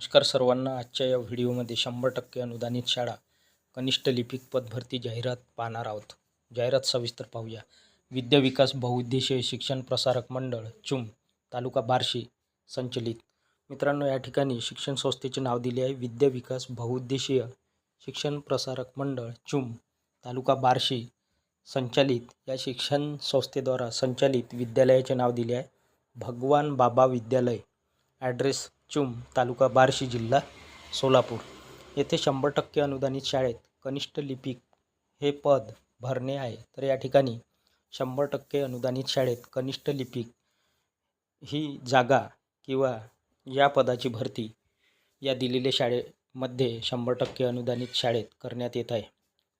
नमस्कार सर्वांना. आजच्या या व्हिडिओमध्ये शंभर टक्के अनुदानित शाळा कनिष्ठ लिपिक पदभरती जाहिरात पाहणार आहोत. जाहिरात सविस्तर पाहूया. विद्या विकास बहुउद्देशीय शिक्षण प्रसारक मंडळ चुम तालुका बार्शी संचलित. मित्रांनो या ठिकाणी शिक्षण संस्थेचे नाव दिले आहे. विद्या विकास बहुउद्देशीय शिक्षण प्रसारक मंडळ चुम तालुका बार्शी संचालित. या शिक्षण संस्थेद्वारा संचालित विद्यालयाचे नाव दिले आहे. भगवान बाबा विद्यालय. ॲड्रेस चुम तालुका बार्शी जिल्हा सोलापूर. येथे शंभर टक्के अनुदानित शाळेत कनिष्ठ लिपिक हे पद भरणे आहे. तर या ठिकाणी शंभर टक्के अनुदानित शाळेत कनिष्ठ लिपिक ही जागा किंवा या पदाची भरती या दिलेल्या शाळेमध्ये शंभर टक्के अनुदानित शाळेत करण्यात येत आहे.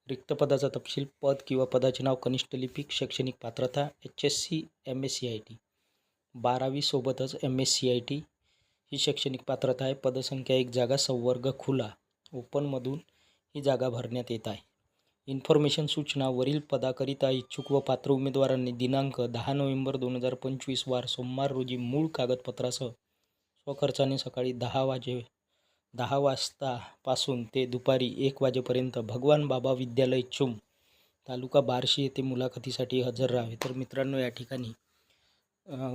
रिक्त पदाचा तपशील पद किंवा पदाचे नाव कनिष्ठ लिपिक शैक्षणिक पात्रता H S C M S C I T. बारावीसोबतच M S C I T ही शैक्षणिक पात्रता आहे. पदसंख्या एक जागा संवर्ग खुला. ओपनमधून ही जागा भरण्यात येत आहे. इन्फॉर्मेशन सूचना वरील पदाकरिता इच्छुक व पात्र उमेदवारांनी दिनांक दहा नोव्हेंबर दोन हजार पंचवीस वार सोमवार रोजी मूळ कागदपत्रासह स्वखर्चाने सकाळी दहा वाजे दहा वाजतापासून ते दुपारी एक वाजेपर्यंत भगवान बाबा विद्यालय चुम तालुका बार्शी येथे मुलाखतीसाठी हजर राहावे. तर मित्रांनो या ठिकाणी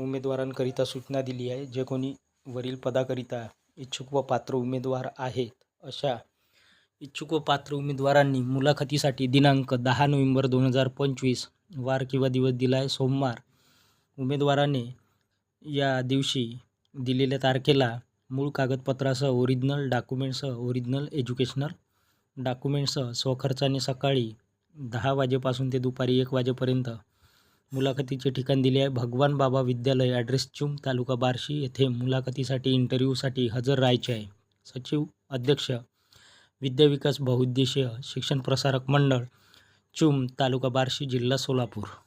उमेदवारांकरिता सूचना दिली आहे. जे कोणी वरील पदाकरिता इच्छुक व पात्र उमेदवार आहेत अशा इच्छुक व पात्र उमेदवारांनी मुलाखतीसाठी दिनांक दहा नोव्हेंबर दोन हजार पंचवीस वार किंवा दिवस दिला आहे सोमवार उमेदवाराने या दिवशी दिलेल्या तारखेला मूळ कागदपत्रासह ओरिजिनल डॉक्युमेंटसह ओरिजिनल एज्युकेशनल डॉक्युमेंटसह स्वखर्चाने सकाळी दहा वाजेपासून ते दुपारी एक वाजेपर्यंत मुलाखतीचे ठिकाण दिले आहे. भगवान बाबा विद्यालय ॲड्रेस चुम तालुका बार्शी. येथे मुलाखतीसाठी इंटरव्ह्यूसाठी हजर राहायचे आहे. सचिव अध्यक्ष विद्या विकास बहुउद्देशीय शिक्षण प्रसारक मंडळ चुम तालुका बार्शी जिल्हा सोलापूर.